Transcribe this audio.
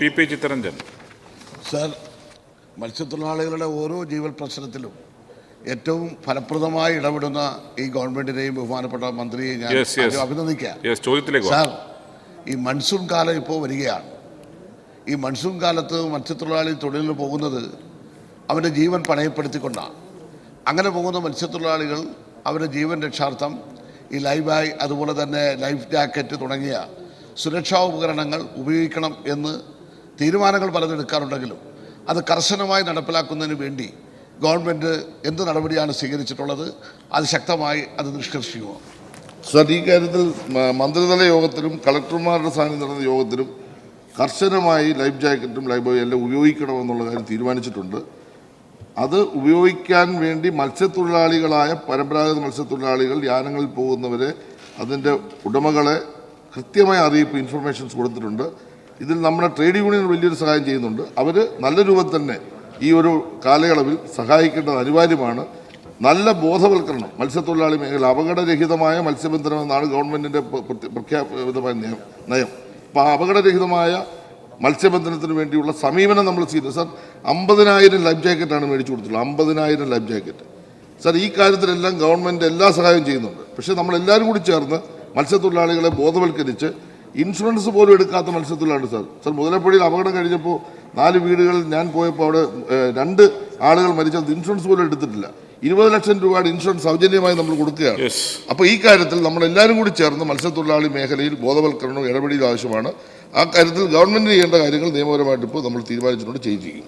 P. P. Chittaranjan. Sir മത്സ്യത്തൊഴിലാളികളുടെ ഓരോ ജീവൽ പ്രശ്നത്തിലും ഏറ്റവും ഫലപ്രദമായി ഇടപെടുന്ന ഈ ഗവൺമെന്റിനെയും ബഹുമാനപ്പെട്ട മന്ത്രിയെ ഞാൻ. അഭിനന്ദിക്കാം. സാർ ഈ മൺസൂൺ കാലം ഇപ്പോൾ വരികയാണ്. ഈ മൺസൂൺ കാലത്ത് മത്സ്യത്തൊഴിലാളി തൊഴിലിന് പോകുന്നത് അവന്റെ ജീവൻ പണയപ്പെടുത്തിക്കൊണ്ടാണ്. അങ്ങനെ പോകുന്ന മത്സ്യത്തൊഴിലാളികൾ അവരുടെ ജീവൻ രക്ഷാർത്ഥം ഈ ലൈവായി അതുപോലെ തന്നെ ലൈഫ് ജാക്കറ്റ് തുടങ്ങിയ സുരക്ഷാ ഉപകരണങ്ങൾ ഉപയോഗിക്കണം എന്ന് തീരുമാനങ്ങൾ പലതും എടുക്കാറുണ്ടെങ്കിലും അത് കർശനമായി നടപ്പിലാക്കുന്നതിന് വേണ്ടി ഗവൺമെന്റ് എന്ത് നടപടിയാണ് സ്വീകരിച്ചിട്ടുള്ളത് അത് ശക്തമായി അത് നിഷ്കർഷിക്കുമോ സർ ഈ കാര്യത്തിൽ മന്ത്രിതല യോഗത്തിലും കളക്ടർമാരുടെ സാന്നിധ്യം നടന്ന യോഗത്തിലും കർശനമായി ലൈഫ് ജാക്കറ്റും ലൈഫ് ബോയും എല്ലാം ഉപയോഗിക്കണമെന്നുള്ള കാര്യം തീരുമാനിച്ചിട്ടുണ്ട്. അത് ഉപയോഗിക്കാൻ വേണ്ടി മത്സ്യത്തൊഴിലാളികളായ പരമ്പരാഗത മത്സ്യത്തൊഴിലാളികൾ യാനങ്ങളിൽ പോകുന്നവരെ അതിന്റെ ഉടമകളെ കൃത്യമായ അറിയിപ്പ് ഇൻഫർമേഷൻസ് കൊടുത്തിട്ടുണ്ട്. ഇതിൽ നമ്മുടെ ട്രേഡ് യൂണിയൻ വലിയൊരു സഹായം ചെയ്യുന്നുണ്ട്. അവർ നല്ല രൂപം തന്നെ ഈ ഒരു കാലയളവിൽ സഹായിക്കേണ്ടത് അനിവാര്യമാണ്. നല്ല ബോധവൽക്കരണം മത്സ്യത്തൊഴിലാളി മേഖല അപകടരഹിതമായ മത്സ്യബന്ധനം എന്നാണ് പ്രത്യ- പ്രഖ്യാപിതമായ നയം. അപ്പോൾ ആ അപകടരഹിതമായ മത്സ്യബന്ധനത്തിന് വേണ്ടിയുള്ള സമീപനം നമ്മൾ ചെയ്തു. സാർ അമ്പതിനായിരം ലൈഫ് ജാക്കറ്റാണ് മേടിച്ചു കൊടുത്തിട്ടുള്ളത്. അമ്പതിനായിരം ലൈഫ് ജാക്കറ്റ്. സാർ ഈ കാര്യത്തിലെല്ലാം ഗവൺമെന്റ് എല്ലാ സഹായവും ചെയ്യുന്നുണ്ട്. പക്ഷേ നമ്മൾ എല്ലാവരും കൂടി ചേർന്ന് മത്സ്യത്തൊഴിലാളികളെ ബോധവൽക്കരിച്ച് ഇൻഷുറൻസ് പോലും എടുക്കാത്ത മത്സരത്തിലാണ് സാർ. സാർ മുതലപ്പുഴയിൽ അപകടം കഴിഞ്ഞപ്പോൾ നാല് വീടുകളിൽ ഞാൻ പോയപ്പോൾ അവിടെ രണ്ട് ആളുകൾ മരിച്ചത് ഇൻഷുറൻസ് പോലും എടുത്തിട്ടില്ല. ഇരുപത് ലക്ഷം രൂപയുടെ ഇൻഷുറൻസ് സൗജന്യമായി നമ്മൾ കൊടുക്കുകയാണ്. അപ്പോൾ ഈ കാര്യത്തിൽ നമ്മൾ എല്ലാവരും കൂടി ചേർന്ന് മത്സ്യത്തൊഴിലാളി മേഖലയിൽ ബോധവൽക്കരണവും ഇടപെടലും ആവശ്യമാണ്. ആ കാര്യത്തിൽ ഗവൺമെന്റ് ചെയ്യേണ്ട കാര്യങ്ങൾ നിയമപരമായിട്ട് ഇപ്പോൾ നമ്മൾ തീരുമാനിച്ചിട്ടുണ്ട് ചെയ്യും.